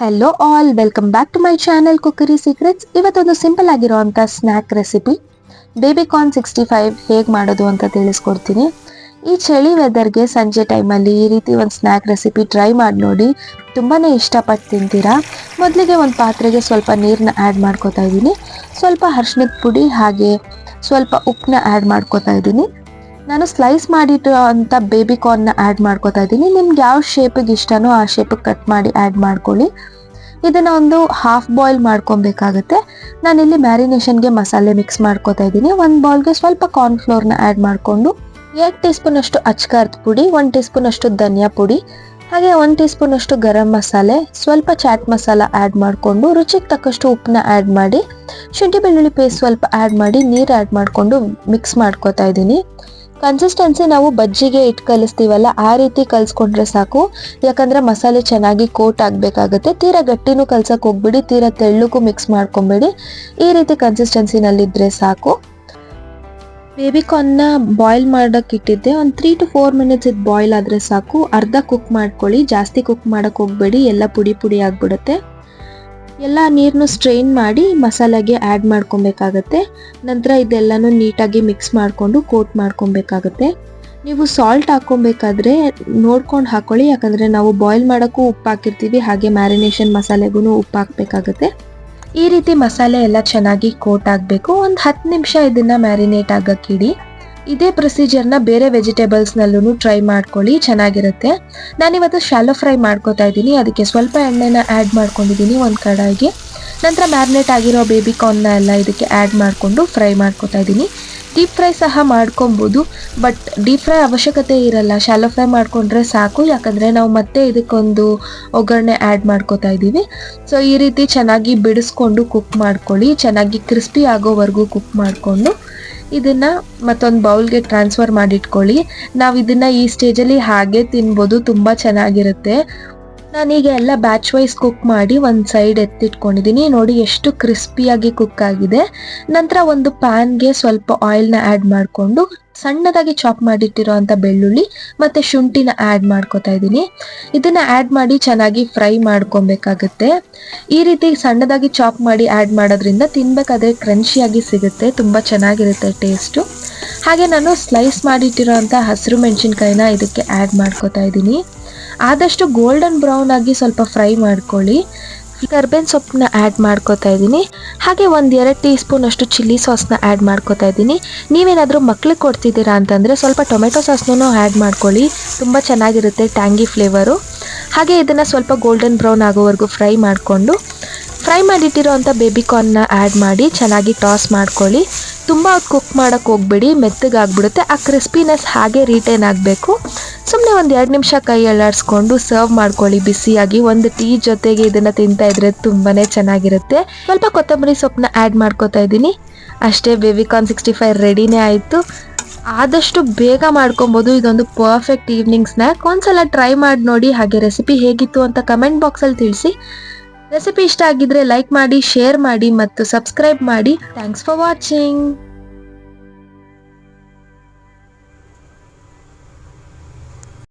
Hello all welcome back to my channel cookery secrets ಇವತ್ತೊಂದು simple ಆಗಿರುವಂಥ snack recipe baby corn sixty five ಹೇಗೆ ಮಾಡೋದು ಅಂತ ತಿಳಿಸ್ಕೊಡ್ತೀನಿ. ಈ ಚಳಿ ವೆದರ್ಗೆ ಸಂಜೆ ಟೈಮಲ್ಲಿ ಈ ರೀತಿ ಒಂದು ಸ್ನ್ಯಾಕ್ ರೆಸಿಪಿ ಟ್ರೈ ಮಾಡಿ ನೋಡಿ. ತುಂಬಾ ಇಷ್ಟಪಟ್ಟು ತಿಂತೀರಾ? ಮೊದಲಿಗೆ ಒಂದು ಪಾತ್ರೆಗೆ ಸ್ವಲ್ಪ ನೀರನ್ನ ಆ್ಯಡ್ ಮಾಡ್ಕೋತಾ ಇದ್ದೀನಿ. ಸ್ವಲ್ಪ ಅರ್ಶಿಣದ ಪುಡಿ ಹಾಗೆ ಸ್ವಲ್ಪ ಉಪ್ಪನ್ನ ಆ್ಯಡ್ ಮಾಡ್ಕೋತಾ ಇದ್ದೀನಿ. ನಾನು ಸ್ಲೈಸ್ ಮಾಡಿಟ್ಟು ಅಂತ ಬೇಬಿ ಕಾರ್ನ್ನ ಆ್ಯಡ್ ಮಾಡ್ಕೋತಾ ಇದ್ದೀನಿ. ನಿಮ್ಗೆ ಯಾವ ಶೇಪಿಗೆ ಇಷ್ಟನೋ ಆ ಶೇಪಿಗೆ ಕಟ್ ಮಾಡಿ ಆ್ಯಡ್ ಮಾಡ್ಕೊಳ್ಳಿ. ಇದನ್ನು ಒಂದು ಹಾಫ್ ಬಾಯ್ಲ್ ಮಾಡ್ಕೊಬೇಕಾಗತ್ತೆ. ಇಲ್ಲಿ ಮ್ಯಾರಿನೇಷನ್ಗೆ ಮಸಾಲೆ ಮಿಕ್ಸ್ ಮಾಡ್ಕೋತಾ ಇದ್ದೀನಿ. ಒಂದು ಬೌಲ್ಗೆ ಸ್ವಲ್ಪ ಕಾರ್ನ್ಫ್ಲೋರ್ನ ಆ್ಯಡ್ ಮಾಡಿಕೊಂಡು ಎರಡು ಟೀ ಸ್ಪೂನ್ ಅಷ್ಟು ಅಚ್ಕಾರದ ಪುಡಿ, ಒಂದು ಟೀ ಸ್ಪೂನ್ ಅಷ್ಟು ಧನಿಯಾ ಪುಡಿ, ಹಾಗೆ ಒಂದು ಟೀ ಸ್ಪೂನ್ ಅಷ್ಟು ಗರಂ ಮಸಾಲೆ, ಸ್ವಲ್ಪ ಚಾಟ್ ಮಸಾಲ ಆ್ಯಡ್ ಮಾಡಿಕೊಂಡು ರುಚಿಗೆ ತಕ್ಕಷ್ಟು ಉಪ್ಪನ್ನ ಆ್ಯಡ್ ಮಾಡಿ, ಶುಂಠಿ ಬೆಳ್ಳುಳ್ಳಿ ಪೇಸ್ಟ್ ಸ್ವಲ್ಪ ಆ್ಯಡ್ ಮಾಡಿ ನೀರು ಆ್ಯಡ್ ಮಾಡಿಕೊಂಡು ಮಿಕ್ಸ್ ಮಾಡ್ಕೋತಾ ಇದ್ದೀನಿ. ಕನ್ಸಿಸ್ಟೆನ್ಸಿ ನಾವು ಬಜ್ಜಿಗೆ ಇಟ್ಟು ಕಲಿಸ್ತೀವಲ್ಲ, ಆ ರೀತಿ ಕಲಿಸ್ಕೊಂಡ್ರೆ ಸಾಕು. ಯಾಕಂದ್ರೆ ಮಸಾಲೆ ಚೆನ್ನಾಗಿ ಕೋಟ್ ಆಗಬೇಕಾಗುತ್ತೆ. ತೀರಾ ಗಟ್ಟಿನೂ ಕಲ್ಸಕ್ಕೆ ಹೋಗ್ಬಿಡಿ, ತೀರಾ ತೆಳ್ಳಕ್ಕೂ ಮಿಕ್ಸ್ ಮಾಡ್ಕೊಬೇಡಿ. ಈ ರೀತಿ ಕನ್ಸಿಸ್ಟೆನ್ಸಿನಲ್ಲಿದ್ದರೆ ಸಾಕು. ಬೇಬಿ ಕಾರ್ನ್ನ ಬಾಯ್ಲ್ ಮಾಡೋಕೆ ಇಟ್ಟಿದ್ದೆ. ಒಂದು ತ್ರೀ ಟು ಫೋರ್ ಮಿನಿಟ್ಸ್ ಇದು ಬಾಯ್ಲ್ ಆದರೆ ಸಾಕು. ಅರ್ಧ ಕುಕ್ ಮಾಡ್ಕೊಳ್ಳಿ. ಜಾಸ್ತಿ ಕುಕ್ ಮಾಡೋಕ್ಕೆ ಹೋಗ್ಬೇಡಿ. ಎಲ್ಲ ಪುಡಿ ಪುಡಿ ಆಗಿಬಿಡುತ್ತೆ. ಎಲ್ಲ ನೀರನ್ನು ಸ್ಟ್ರೈನ್ ಮಾಡಿ ಮಸಾಲೆಗೆ ಆ್ಯಡ್ ಮಾಡ್ಕೊಬೇಕಾಗತ್ತೆ. ನಂತರ ಇದೆಲ್ಲನೂ ನೀಟಾಗಿ ಮಿಕ್ಸ್ ಮಾಡಿಕೊಂಡು ಕೋಟ್ ಮಾಡ್ಕೊಬೇಕಾಗತ್ತೆ. ನೀವು ಸಾಲ್ಟ್ ಹಾಕ್ಕೊಬೇಕಾದ್ರೆ ನೋಡ್ಕೊಂಡು ಹಾಕೊಳ್ಳಿ, ಯಾಕಂದರೆ ನಾವು ಬಾಯ್ಲ್ ಮಾಡೋಕ್ಕೂ ಉಪ್ಪು ಹಾಕಿರ್ತೀವಿ, ಹಾಗೆ ಮ್ಯಾರಿನೇಷನ್ ಮಸಾಲೆಗೂ ಉಪ್ಪು ಹಾಕಬೇಕಾಗತ್ತೆ. ಈ ರೀತಿ ಮಸಾಲೆ ಎಲ್ಲ ಚೆನ್ನಾಗಿ ಕೋಟ್ ಆಗಬೇಕು. ಒಂದು ಹತ್ತು ನಿಮಿಷ ಇದನ್ನು ಮ್ಯಾರಿನೇಟ್ ಆಗಕ್ಕಿಡಿ ಇದೇ ಪ್ರೊಸೀಜರ್ನ ಬೇರೆ ವೆಜಿಟೇಬಲ್ಸ್ನಲ್ಲೂ ಟ್ರೈ ಮಾಡ್ಕೊಳ್ಳಿ, ಚೆನ್ನಾಗಿರುತ್ತೆ. ನಾನಿವತ್ತು ಶಾಲೋ ಫ್ರೈ ಮಾಡ್ಕೋತಾ ಇದ್ದೀನಿ. ಅದಕ್ಕೆ ಸ್ವಲ್ಪ ಎಣ್ಣೆನ ಆ್ಯಡ್ ಮಾಡ್ಕೊಂಡಿದ್ದೀನಿ ಒಂದು ಕಡಾಯಿಗೆ. ನಂತರ ಮ್ಯಾರಿನೇಟ್ ಆಗಿರೋ ಬೇಬಿ ಕಾರ್ನ್ನ ಎಲ್ಲ ಇದಕ್ಕೆ ಆ್ಯಡ್ ಮಾಡಿಕೊಂಡು ಫ್ರೈ ಮಾಡ್ಕೋತಾ ಇದ್ದೀನಿ. ಡೀಪ್ ಫ್ರೈ ಸಹ ಮಾಡ್ಕೊಬೋದು ಬಟ್ ಡೀಪ್ ಫ್ರೈ ಅವಶ್ಯಕತೆ ಇರಲ್ಲ. ಶಾಲೋ ಫ್ರೈ ಮಾಡಿಕೊಂಡ್ರೆ ಸಾಕು. ಯಾಕಂದರೆ ನಾವು ಮತ್ತೆ ಇದಕ್ಕೊಂದು ಒಗ್ಗರಣೆ ಆ್ಯಡ್ ಮಾಡ್ಕೋತಾ ಇದ್ದೀವಿ. ಸೊ ಈ ರೀತಿ ಚೆನ್ನಾಗಿ ಬಿಡಿಸ್ಕೊಂಡು ಕುಕ್ ಮಾಡ್ಕೊಳ್ಳಿ. ಚೆನ್ನಾಗಿ ಕ್ರಿಸ್ಪಿ ಆಗೋವರೆಗೂ ಕುಕ್ ಮಾಡಿಕೊಂಡು. ಇದನ್ನ ಮತ್ತೊಂದು ಬೌಲ್ಗೆ ಟ್ರಾನ್ಸ್ಫರ್ ಮಾಡಿಟ್ಕೊಳ್ಳಿ. ನಾವು ಇದನ್ನ ಈ ಸ್ಟೇಜಲ್ಲಿ ಹಾಗೆ ತಿನ್ಬೋದು ತುಂಬ ಚೆನ್ನಾಗಿರುತ್ತೆ. ನಾನೀಗ ಎಲ್ಲ ಬ್ಯಾಚ್ ವೈಸ್ ಕುಕ್ ಮಾಡಿ ಒಂದು ಸೈಡ್ ಎತ್ತಿಟ್ಕೊಂಡಿದ್ದೀನಿ ನೋಡಿ ಎಷ್ಟು ಕ್ರಿಸ್ಪಿಯಾಗಿ ಕುಕ್ ಆಗಿದೆ. ನಂತರ ಒಂದು ಪ್ಯಾನ್ಗೆ ಸ್ವಲ್ಪ ಆಯಿಲ್ನ ಆ್ಯಡ್ ಮಾಡಿಕೊಂಡು ಸಣ್ಣದಾಗಿ ಚಾಪ್ ಮಾಡಿಟ್ಟಿರೋ ಅಂಥ ಬೆಳ್ಳುಳ್ಳಿ ಮತ್ತು ಶುಂಠಿನ ಆ್ಯಡ್ ಮಾಡ್ಕೋತಾ ಇದ್ದೀನಿ ಇದನ್ನು ಆ್ಯಡ್ ಮಾಡಿ ಚೆನ್ನಾಗಿ ಫ್ರೈ ಮಾಡ್ಕೊಬೇಕಾಗುತ್ತೆ. ಈ ರೀತಿ ಸಣ್ಣದಾಗಿ ಚಾಪ್ ಮಾಡಿ ಆ್ಯಡ್ ಮಾಡೋದ್ರಿಂದ ತಿನ್ಬೇಕಾದ್ರೆ ಕ್ರಂಚಿಯಾಗಿ ಸಿಗುತ್ತೆ. ತುಂಬ ಚೆನ್ನಾಗಿರುತ್ತೆ ಟೇಸ್ಟು ಹಾಗೆ ನಾನು ಸ್ಲೈಸ್ ಮಾಡಿಟ್ಟಿರೋ ಅಂಥ ಹಸಿರು ಮೆಣಸಿನ್ಕಾಯಿನ ಇದಕ್ಕೆ ಆ್ಯಡ್ ಮಾಡ್ಕೋತಾ ಇದ್ದೀನಿ ಆದಷ್ಟು ಗೋಲ್ಡನ್ ಬ್ರೌನ್ ಆಗಿ ಸ್ವಲ್ಪ ಫ್ರೈ ಮಾಡ್ಕೊಳ್ಳಿ. ಕರ್ಬೇನ್ ಸೊಪ್ಪನ್ನ ಆ್ಯಡ್ ಮಾಡ್ಕೋತಾ ಇದ್ದೀನಿ. ಹಾಗೆ ಒಂದು ಎರಡು ಟೀ ಸ್ಪೂನ್ ಅಷ್ಟು ಚಿಲ್ಲಿ ಸಾಸ್ನ ಆ್ಯಡ್ ಮಾಡ್ಕೋತಾ ಇದ್ದೀನಿ. ನೀವೇನಾದರೂ ಮಕ್ಳಿಗೆ ಕೊಡ್ತಿದ್ದೀರಾ ಅಂತಂದರೆ ಸ್ವಲ್ಪ ಟೊಮೆಟೊ ಸಾಸ್ನೂ ಆ್ಯಡ್ ಮಾಡ್ಕೊಳ್ಳಿ. ತುಂಬ ಚೆನ್ನಾಗಿರುತ್ತೆ ಟ್ಯಾಂಗಿ ಫ್ಲೇವರು ಹಾಗೆ ಇದನ್ನು ಸ್ವಲ್ಪ ಗೋಲ್ಡನ್ ಬ್ರೌನ್ ಆಗೋವರೆಗೂ ಫ್ರೈ ಮಾಡಿಕೊಂಡು ಫ್ರೈ ಮಾಡಿಟ್ಟಿರೋ ಅಂಥ ಬೇಬಿ ಕಾರ್ನ್ನ ಆ್ಯಡ್ ಮಾಡಿ ಚೆನ್ನಾಗಿ ಟಾಸ್ ಮಾಡ್ಕೊಳ್ಳಿ. ತುಂಬ ಕುಕ್ ಮಾಡೋಕ್ಕೆ ಹೋಗ್ಬೇಡಿ ಮೆತ್ತಗಾಗ್ಬಿಡುತ್ತೆ ಆ ಕ್ರಿಸ್ಪಿನೆಸ್ ಹಾಗೆ ರಿಟೈನ್ ಆಗಬೇಕು. ಸುಮ್ಮನೆ ಒಂದು ಎರಡು ನಿಮಿಷ ಕೈ ಅಳ್ಳಾಡಿಸ್ಕೊಂಡು ಸರ್ವ್ ಮಾಡ್ಕೊಳ್ಳಿ ಬಿಸಿಯಾಗಿ. ಒಂದು ಟೀ ಜೊತೆಗೆ ಇದನ್ನು ತಿಂತಾ ಇದ್ರೆ ತುಂಬಾ ಚೆನ್ನಾಗಿರುತ್ತೆ. ಸ್ವಲ್ಪ ಕೊತ್ತಂಬರಿ ಸೊಪ್ಪನ್ನ ಆ್ಯಡ್ ಮಾಡ್ಕೋತಾ ಇದ್ದೀನಿ. ಅಷ್ಟೇ ಬೇಬಿಕಾರ್ನ್ ಸಿಕ್ಸ್ಟಿ ಫೈವ್ ರೆಡಿನೇ ಆಯಿತು. ಆದಷ್ಟು ಬೇಗ ಮಾಡ್ಕೊಬೋದು. ಇದೊಂದು ಪರ್ಫೆಕ್ಟ್ ಈವ್ನಿಂಗ್ ಸ್ನ್ಯಾಕ್ ಒಂದ್ಸಲ ಟ್ರೈ ಮಾಡಿ ನೋಡಿ ಹಾಗೆ ರೆಸಿಪಿ ಹೇಗಿತ್ತು ಅಂತ ಕಮೆಂಟ್ ಬಾಕ್ಸಲ್ಲಿ ತಿಳಿಸಿ. ರೆಸಿಪಿ ಇಷ್ಟ ಆಗಿದ್ರೆ ಲೈಕ್ ಮಾಡಿ ಶೇರ್ ಮಾಡಿ ಮತ್ತು ಸಬ್ಸ್ಕ್ರೈಬ್ ಮಾಡಿ. Thanks for watching